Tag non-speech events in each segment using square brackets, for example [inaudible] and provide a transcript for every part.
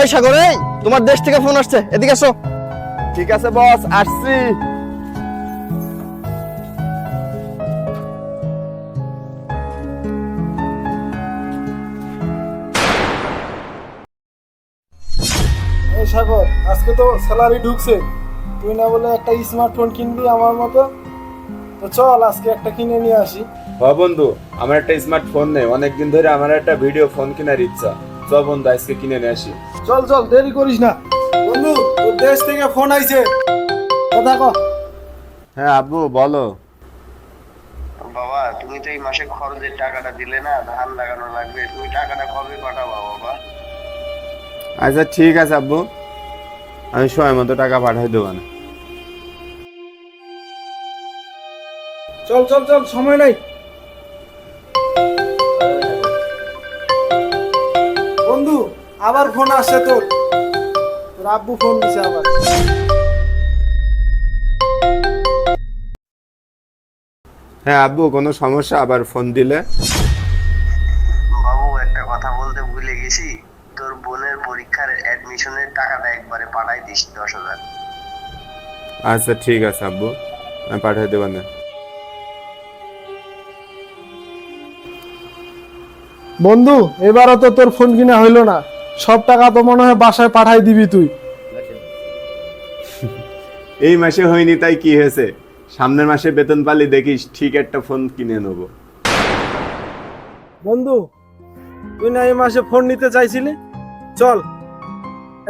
এই সাগর এই তোমার দেশ থেকে ফোন আসছে। এদিকে আসো। ঠিক আছে বস আসছি। এই সাগর আজকে তো স্যালারি ঢুকছে। তুই না বলে একটা স্মার্টফোন কিনবি আমার মতো? তো চল আজকে একটা কিনে নিয়ে আসি। হ বন্ধু আমার একটা স্মার্টফোন নেই। অনেকদিন ধরে আমার একটা ভিডিও ফোন কেনার ইচ্ছা। চল বন্ধু আজকে কিনে নিয়ে আসি। চল চল দেরি করিস না। বন্ধু তোর দেশ থেকে ফোন আইছে। কথা ক হ্যাঁ আব্বু বলো। বাবা তুমি তো এই মাসে খরচের টাকাটা দিলে না ধান লাগানো লাগবে। তুমি টাকাটা কবে পাঠাবা বাবা? আচ্ছা ঠিক আছে আব্বু। আমি সময় মতো টাকা পাঠাই দেবো না। চল চল চল সময় নাই। আবার ফোন আসছে তোর। তোর আব্বু ফোন দিছে আবার। হ্যাঁ আব্বু কোনো সমস্যা? আবার ফোন দিলে। বাবু একটা কথা বলতে ভুলে গেছি। তোর বোনের পরীক্ষার অ্যাডমিশনের টাকাটা একবারে পাঠাই দিস দশ হাজার। আচ্ছা ঠিক আছে আব্বু। আমি পাঠাই দেবো না। বন্ধু এবারও তো তোর ফোন কিনা হইল না। সব টাকা তো মনে হয় বাসায় পাঠাই দিবি তুই। এই মাসে হয়নি তাই কি হয়েছে? সামনের মাসে বেতন পালি দেখিস ঠিক একটা ফোন কিনে নেব। বন্ধু তুই না এই মাসে ফোন নিতে চাইছিলি? চল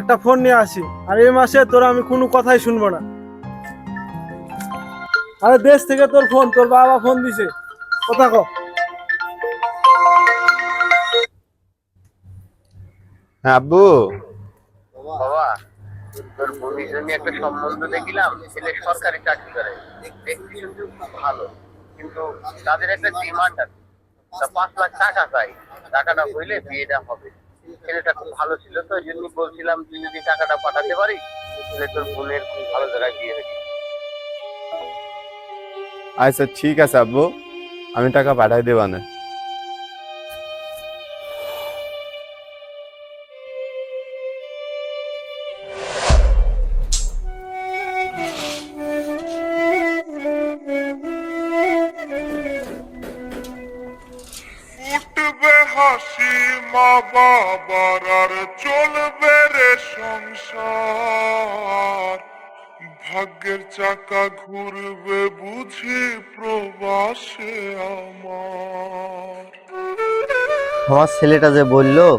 একটা ফোন নিয়ে আসি। আর এই মাসে তোর আমি কোনো কথাই শুনব না। আরে দেশ থেকে তোর ফোন তোর বাবা ফোন দিছে। কথা ক। হ্যাঁ আব্বু। বাবা তোর বোনের জন্য একটা সম্বন্ধ দেখলাম ছেলে সরকারি চাকরি করে। দেখতে শুনতে ভালো। কিন্তু তাদের একটা ডিমান্ড আছে। তা পাঁচ লাখ টাকা চাই। টাকাটা হইলে বিয়েটা হবে। ছেলেটা খুব ভালো ছিল তো ওই জন্য বলছিলাম তুই যদি টাকাটা পাঠাতে পারিস তাহলে তোর বোনের খুব ভালো জায়গায় বিয়ে হয়েছে আচ্ছা ঠিক আছে আব্বু। আমি টাকা পাঠাই দেবো সংসার। ভাগ্যের চাকা ঘুরবে বুঝি প্রবাসে আমার। আমার ছেলেটা যে বলল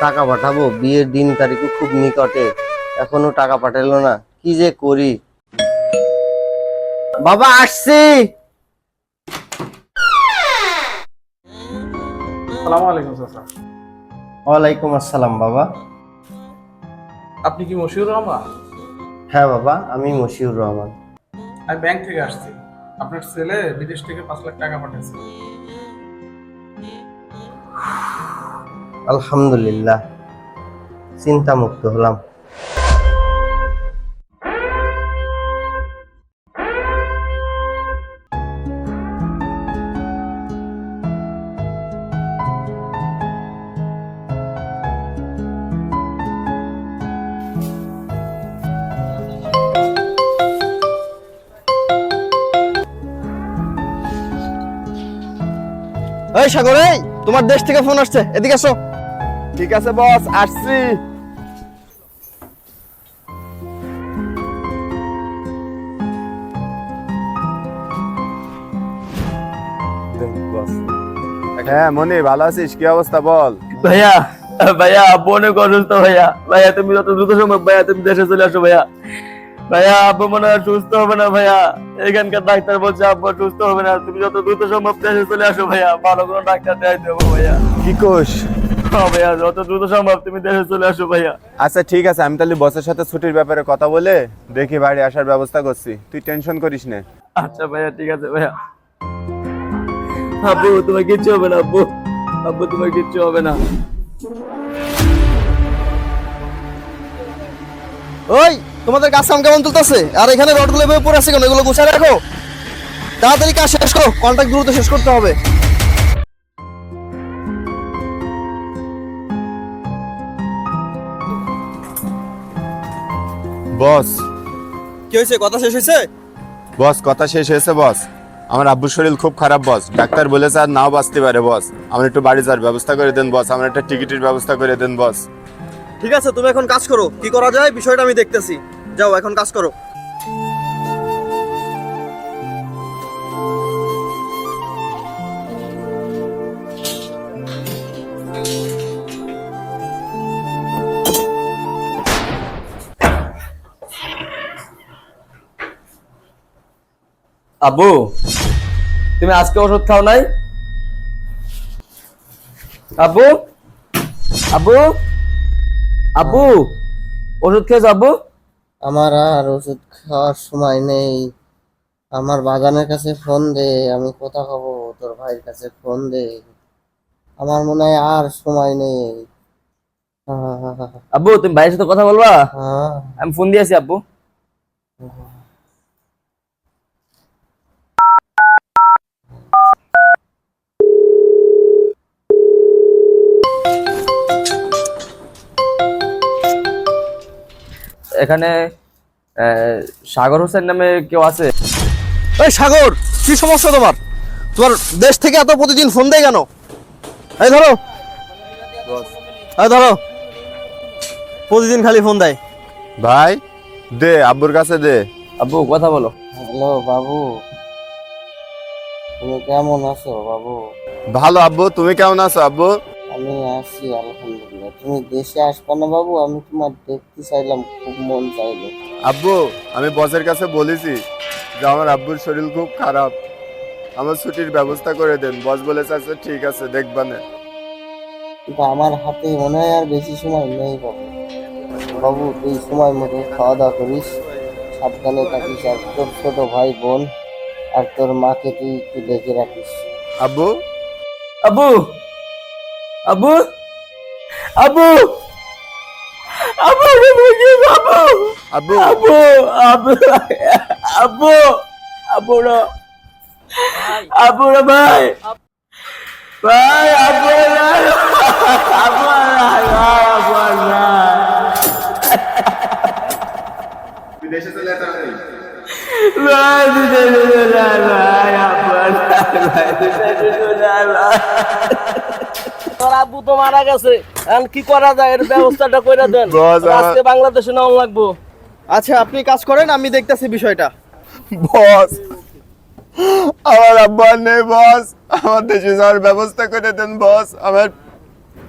টাকা পাঠাবো বিয়ের দিন তারিখও খুব নিকটে এখনও টাকা পাঠালো না কি যে করি? বাবা আসছি! সালাম আলাইকুম চাচা। ওয়ালাইকুম আসসালাম বাবা। আপনি কি মশিউর রহমান? হ্যাঁ বাবা আমি মশিউর রহমান। আমি ব্যাংক থেকে আসছি। আপনার ছেলে বিদেশ থেকে পাঁচ লাখ টাকা পাঠিয়েছে। আলহামদুলিল্লাহ চিন্তা মুক্ত হলাম। এই সাগর এই তোমার দেশ থেকে ফোন আসছে। এদিকে আসো। ঠিক আছে বস আসছি। হ্যাঁ মনি ভালো আছিস? কি অবস্থা বল? ভাইয়া ভাইয়া অনেক অসুস্থ ভাইয়া। ভাইয়া তুমি যত দ্রুত সম্ভব ভাইয়া তুমি দেশে চলে আসো ভাইয়া। ভাইয়া আব্বু মনে হয় সুস্থ হবে না ভাইয়া। এখানকার ডাক্তার বলছে আব্বু সুস্থ হবে না। তুমি যত দ্রুত সম্ভব দেশে চলে আসো ভাইয়া। ভালো কোনো ডাক্তার দেখাই দেবো ভাইয়া। কি কোষ? হ্যাঁ ভাইয়া যত দ্রুত সম্ভব তুমি দেশে চলে আসো ভাইয়া। আচ্ছা ঠিক আছে আমি তাহলে বসের সাথে ছুটির ব্যাপারে কথা বলে দেখি বাড়ি আসার ব্যবস্থা করছি। তুই টেনশন করিস না। আচ্ছা ভাইয়া ঠিক আছে ভাইয়া। আব্বু তোমার কিচ্ছু হবে না আব্বু। আব্বু তোমার কিচ্ছু হবে না। ওই! তোমাদের কাজ কাম কেমন তুলতেছে? আর এখানে রডগুলো এভাবে পড়ে আছে কেন? এগুলো গুছায় রাখো। তাড়াতাড়ি কাজ শেষ করো। কন্ট্রাক্ট দ্রুত শেষ করতে হবে। বস। কি হয়েছে? কথা শেষ হয়েছে? বস কথা শেষ হয়েছে বস। আমার আব্বুর শরীর খুব খারাপ বস। ডাক্তার বলেছে আর নাও বাঁচতে পারে বস। আমার একটু বাড়ি যাওয়ার ব্যবস্থা করে দেন বস। আমার একটা টিকিটের ব্যবস্থা করে দেন বস। ঠিক আছে তুমি এখন কাজ করো। কি করা যায়? বিষয়টা আমি দেখতেছি। যাও, এখন কাজ করো। আবু তুমি আজকে ওষুধ খাও নাই? আবু আবু আবু ওষুধ খেয়েছো আব্বু? আমার আর ওষুধ খাওয়ার সময় নেই। আমার বাগানের কাছে ফোন দে আমি কথা খাব তোর ভাইয়ের কাছে ফোন দে। আমার মনে হয় আর সময় নেই। আব্বু তুমি ভাইয়ের সাথে কথা বলবা? হ্যাঁ। আমি ফোন দিয়েছি আব্বু। এখানে সাগর হোসেন নামে কেউ আছে? এই সাগর কি সমস্যা তোমার? তোমার দেশ থেকে এত প্রতিদিন ফোন দেয় কেন? এই ধরো। এই ধরো। প্রতিদিন খালি ফোন দেয়। ভাই দে আব্বুর কাছে দে। আব্বু কথা বলো। হ্যালো বাবু। তুমি কেমন আছো বাবু? ভালো আব্বু। তুমি কেমন আছো আব্বু? আমি আছি আলহামদুলিল্লাহ। তুমি দেশে আসবে না বাবু আমি তোমার দেখতে চাইলাম খুব মন চাইলো। আব্বু আমি বসের কাছে বলেছি যে আমার আব্বুর শরীর খুব খারাপ। আমার ছুটির ব্যবস্থা করে দেন। বস বলেছে আচ্ছা ঠিক আছে দেখবানে কিন্তু আমার হাতে মনে হয় আর বেশি সময় নেই বাবু। বাবু তুই সময় মতো খাওয়া দাওয়া করিস। সাবধানে থাকিস। আর তোর ছোট ভাই বোন আর তোর মাকে তুই একটু দেখে রাখিস। আব্বু? আব্বু? আব্বু? আব্বু আব্বু আমি বুঝি আব্বু আব্বু আব্বু আব্বু আব্বু আব্বু রে আব্বু রে ভাই ভাই আব্বু তোর আব্বু তো মারা গেছে। এখন কি করা যায়? এর ব্যবস্থাটা করে দেন। [laughs] আজকে বাংলাদেশে নাও লাগবো। আচ্ছা আপনি কাজ করেন আমি দেখতেছি বিষয়টা। বস। আমার আব্বু নেই বস। আমার দেশে যাওয়ার ব্যবস্থা করে দেন বস। আমার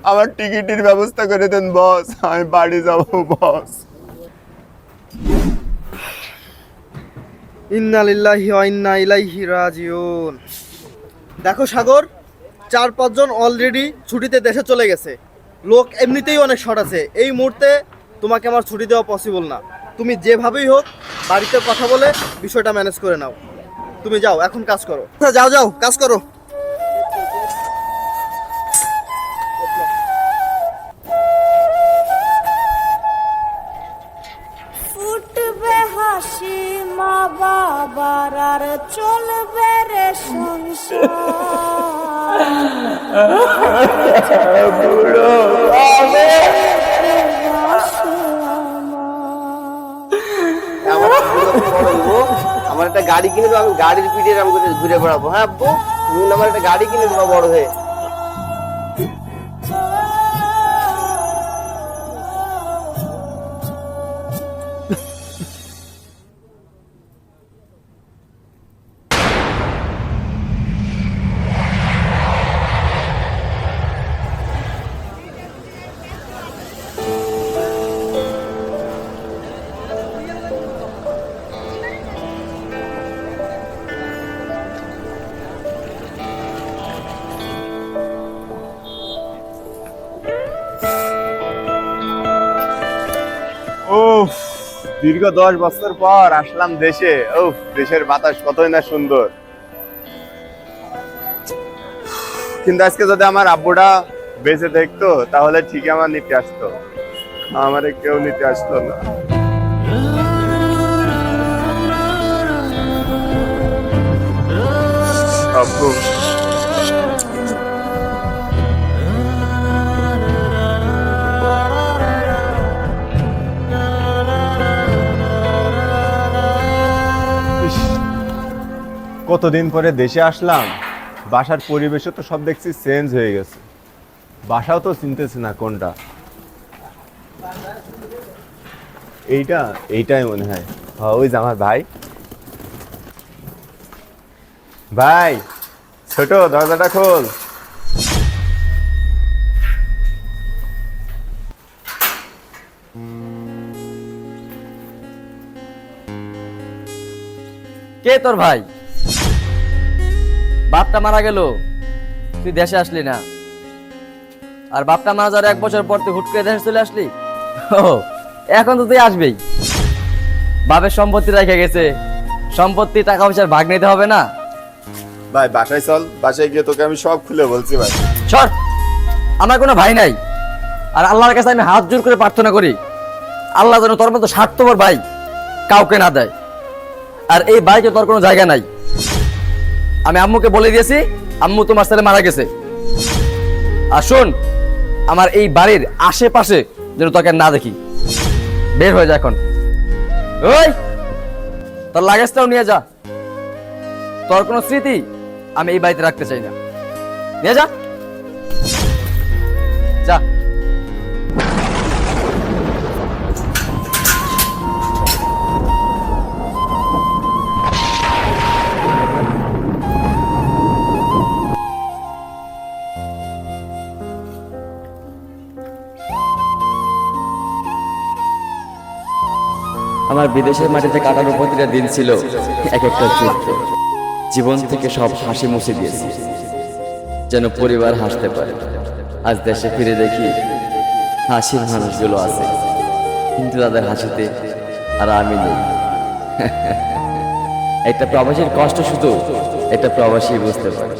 আমার টিকিটের ব্যবস্থা করে দেন বস। আমি বাড়ি যাব বস। ইন্না লিল্লাহি ওয়া ইন্না ইলাইহি রাজিউন। দেখো সাগর চার পাঁচজন অলরেডি ছুটিতে দেশে চলে গেছে। লোক এমনিতেই অনেক শর্ট আছে। এই মুহূর্তে তোমাকে আমার ছুটি দেওয়া পসিবল না। তুমি যেভাবেই হোক বাড়িতে কথা বলে বিষয়টা ম্যানেজ করে নাও। তুমি যাও এখন কাজ করো। আচ্ছা, যাও যাও কাজ করো। আমার একটা গাড়ি কিনে দেবো আমি গাড়ির পিঠে আমি ঘুরে বেড়াবো। হ্যাঁ আব্বু তুমি আমার একটা গাড়ি কিনে দেবো বড় হয়ে। দীর্ঘ দশ বছর পর আসলাম দেশে। উফ, দেশের বাতাস কতই না সুন্দর। কিন্তু আজকে যদি আমার আব্বুটা বেঁচে দেখতো, তাহলে ঠিকই আমার নিতে আসতো। আমারে কেউ নিতে আসতো না। আব্বু। কতদিন পরে দেশে আসলাম, বাসার পরিবেশও তো সব দেখছি চেঞ্জ হয়ে গেছে। বাসাও তো চিনতেছে না কোনটা। এইটা, এইটাই মনে হয়। হ্যাঁ ওই যে আমার ভাই। ভাই, ছোট, দরজাটা খোল। কে তোর ভাই? বাপটা মারা গেল তুই দেশে আসলি না। আর বাপটা মারা যাওয়ার এক বছর পর তুই হুট করে দেশে চলে আসলি? ও এখন তো তুই আসবেই। বাপের সম্পত্তি রেখে গেছে সম্পত্তি টাকা পয়সার ভাগ নিতে হবে না। ভাই বাসায় চল বাসায় গিয়ে তোকে আমি সব খুলে বলছি ভাই। সর আমার কোনো ভাই নাই। আর আল্লাহর কাছে আমি হাত জোর করে প্রার্থনা করি আল্লাহ যেন তোর মতো স্বার্থপর ভাই কাউকে না দেয়। আর এই বাইকে তোর কোনো জায়গা নাই। আমি আম্মুকে বলে দিয়েছি, আম্মু তোমার ছেলে মারা গেছে। আর শোন, আমার এই বাড়ির আশেপাশে যেন তোকে না দেখি। বের হয়ে যা এখন। ওই, তোর লাগেজটাও নিয়ে যা। তোর কোনো স্মৃতি আমি এই বাড়িতে রাখতে চাই না। নিয়ে যা। যা। আমার বিদেশের মাটিতে কাটানো প্রতিটা দিন ছিল এক একটা যুদ্ধ। জীবন থেকে সব হাসি মুছে দিয়েছি, যেন পরিবার হাসতে পারে। আজ দেশে ফিরে দেখি হাসির মানুষগুলো আছে, কিন্তু তাদের হাসিতে আর আমি নেই। [laughs] একটা প্রবাসীর কষ্ট শুধু একটা প্রবাসী বুঝতে পারে।